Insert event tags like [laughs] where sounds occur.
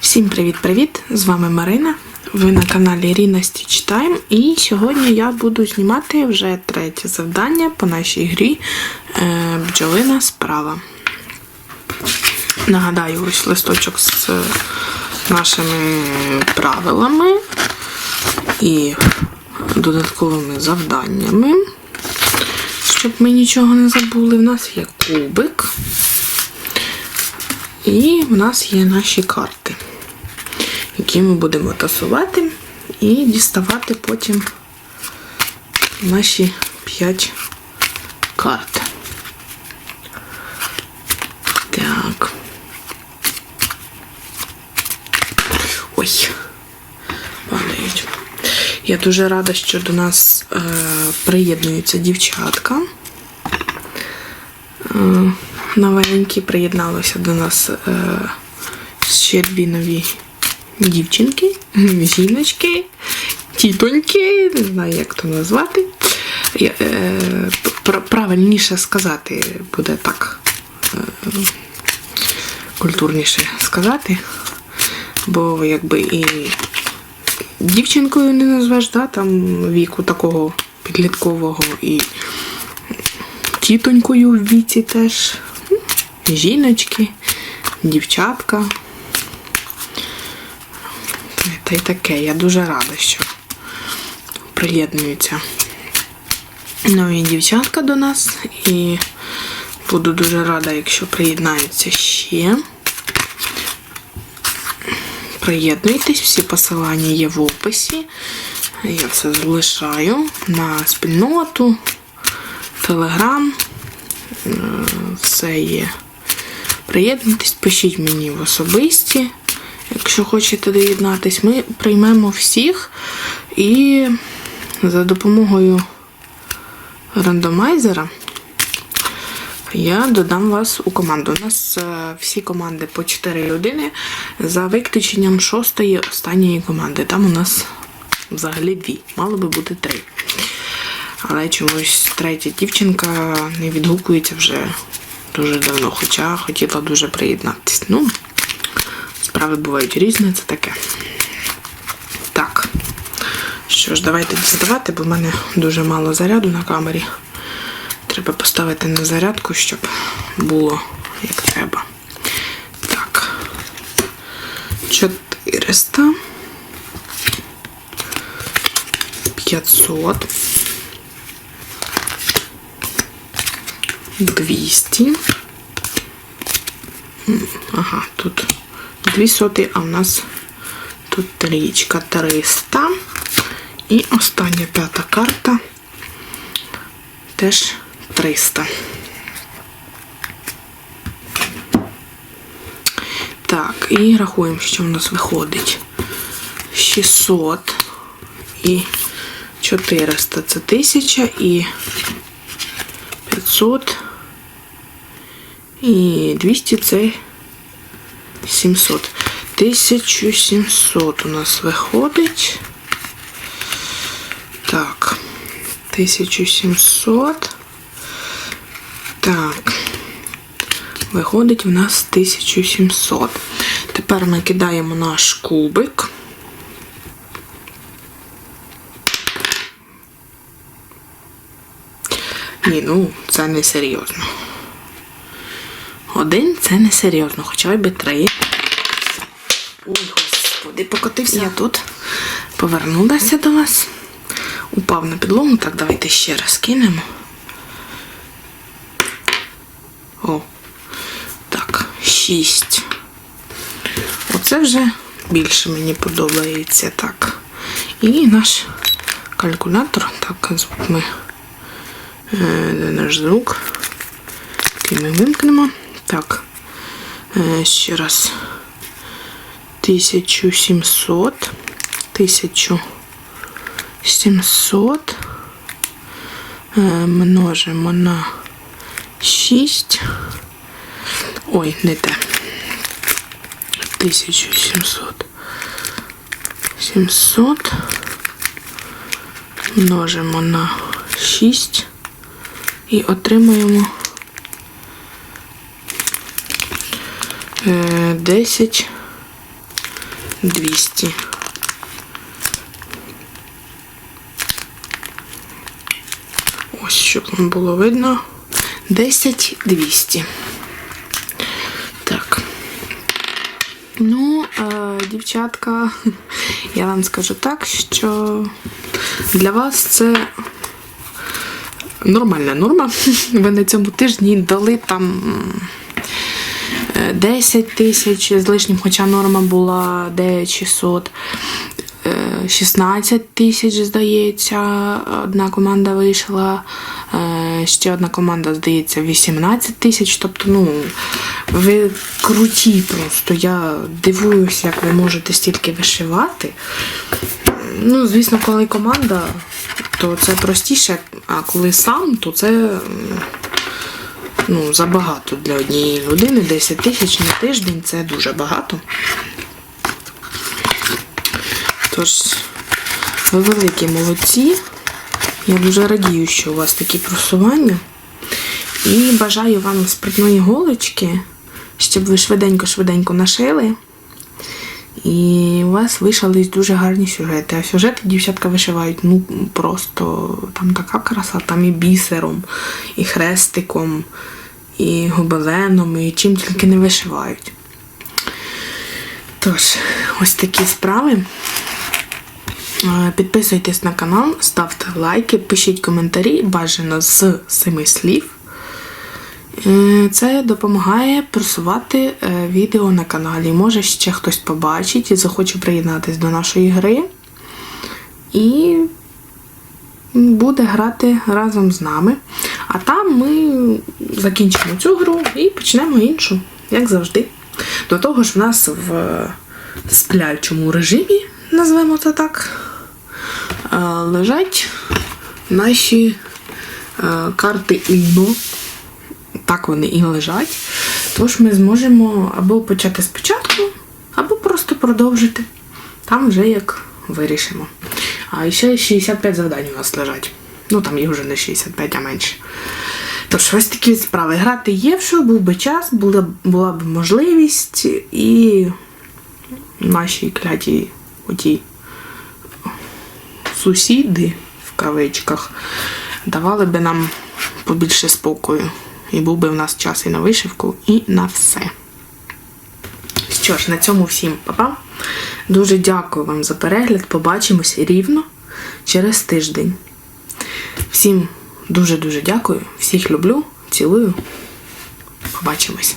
Всім привіт-привіт! З вами Марина. Ви на каналі Ріна Stitch Time. І сьогодні я буду знімати вже третє завдання по нашій грі е, бджолина справа. Нагадаю, ось листочок з нашими правилами і додатковими завданнями. Щоб ми нічого не забули, в нас є кубик. І в нас є наші карти, які ми будемо тасувати і діставати потім наші 5 карт. Так. Ой, падають. Я дуже рада, що до нас е, приєднуються дівчатка. Е, новенькі приєдналися до нас е, ще дві нові дівчинки, жіночки, тітоньки, не знаю, як то назвати. Е, пр- правильніше сказати буде так е, культурніше сказати, бо якби і дівчинкою не назвеш, да, там віку такого підліткового і тітонькою в віці теж, жіночки, дівчатка. Та й таке. Я дуже рада, що приєднуються нові дівчатка до нас. І буду дуже рада, якщо приєднаються ще. Приєднуйтесь, всі посилання є в описі. Я все залишаю на спільноту, телеграм. Все є. Приєднуйтесь, пишіть мені в особисті. Якщо хочете доєднатись, ми приймемо всіх і за допомогою рандомайзера я додам вас у команду. У нас е, всі команди по 4 людини за виключенням шостої останньої команди. Там у нас взагалі дві, мало би бути три. Але чомусь третя дівчинка не відгукується вже дуже давно, хоча хотіла дуже приєднатися. Ну, справи бувають різні, це таке. Так. Що ж, давайте діставати, бо в мене дуже мало заряду на камері. Треба поставити на зарядку, щоб було як треба. Так. 400. 500. 200. Ага, тут 2 соти, а у нас тут трієчка 300. І остання п'ята карта теж 300. Так, і рахуємо, що в нас виходить. 600 і 400 це 1000 і 500 і 200 це 700. 1700 у нас виходить. Так, 1700. Так. Виходить в нас 1700. Тепер ми кидаємо наш кубик. Ні, ну, це не серйозно. Один це не серйозно, хоча б три. Ой, господи, покотився я тут. Повернулася до вас. Упав на підлогу. Так, давайте ще раз кинемо. О, так, шість. Оце вже більше мені подобається. Так. І наш калькулятор. Так, звук ми е, наш звук. Який ми вимкнемо. Так. Е, ще раз. 1700. 1700 е, множимо на 6. Ой, не те. 1700. 700 множимо на 6 і отримуємо 10 200. Ось, щоб вам було видно. 10 200. Так. Ну, е, дівчатка, [laughs] я вам скажу так, що для вас це нормальна норма. [laughs] Ви на цьому тижні дали там е, 10 тисяч з лишнім, хоча норма була 9600. Е, 16 тисяч, здається, одна команда вийшла. Е, Ще одна команда, здається, 18 тисяч. Тобто, ну, ви круті просто. Я дивуюся, як ви можете стільки вишивати. Ну, звісно, коли команда, то це простіше, а коли сам, то це ну, забагато для однієї людини. 10 тисяч на тиждень це дуже багато. Тож, ви великі молодці. Я дуже радію, що у вас такі просування. І бажаю вам спритної голочки, щоб ви швиденько-швиденько нашили. І у вас вишались дуже гарні сюжети. А сюжети дівчатка вишивають ну просто там така краса, там і бісером, і хрестиком, і гобеленом, і чим тільки не вишивають. Тож, ось такі справи. Е, Підписуйтесь на канал, ставте лайки, пишіть коментарі, бажано з семи слів. Е, Це допомагає просувати е, відео на каналі. Може ще хтось побачить і захоче приєднатись до нашої гри. І буде грати разом з нами. А там ми закінчимо цю гру і почнемо іншу, як завжди. До того ж, в нас в сплячому режимі, назвемо це так, е, лежать наші е, карти Uno. Так вони і лежать. Тож ми зможемо або почати спочатку, або просто продовжити. Там вже як вирішимо. А ще 65 завдань у нас лежать. Ну там їх вже не 65, а менше. Тож, ось такі справи. Грати є що, був би час, була, була б можливість, і наші кляті оті сусіди в кавичках давали би нам побільше спокою. І був би в нас час і на вишивку, і на все. Що ж, на цьому всім па-па. Дуже дякую вам за перегляд. Побачимось рівно через тиждень. Всім дуже-дуже дякую. Всіх люблю, цілую. Побачимось.